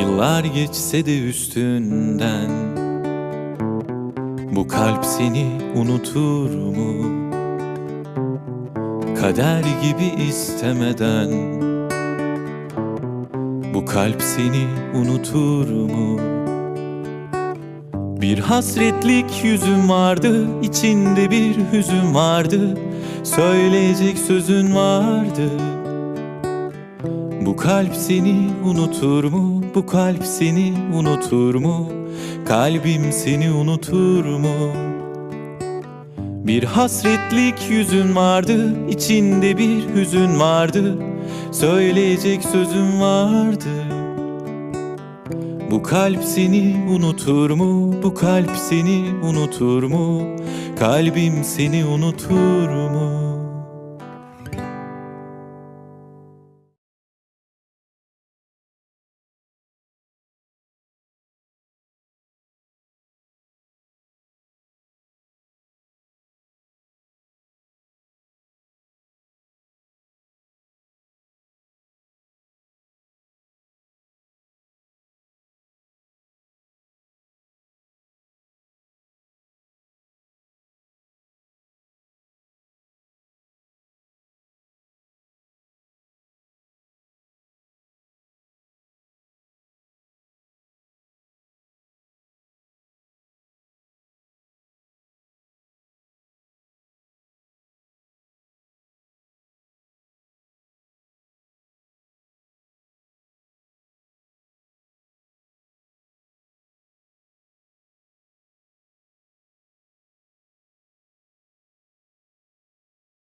Yıllar geçse de üstünden Bu kalp seni unutur mu? Kader gibi istemeden Bu kalp seni unutur mu? Bir hasretlik yüzün vardı, içinde bir hüzün vardı Söyleyecek sözün vardı Bu kalp seni unutur mu? Bu kalp seni unutur mu? Kalbim seni unutur mu? Bir hasretlik yüzün vardı, içinde bir hüzün vardı Söyleyecek sözün vardı bu kalp seni unutur mu? Bu kalp seni unutur mu? Kalbim seni unutur mu?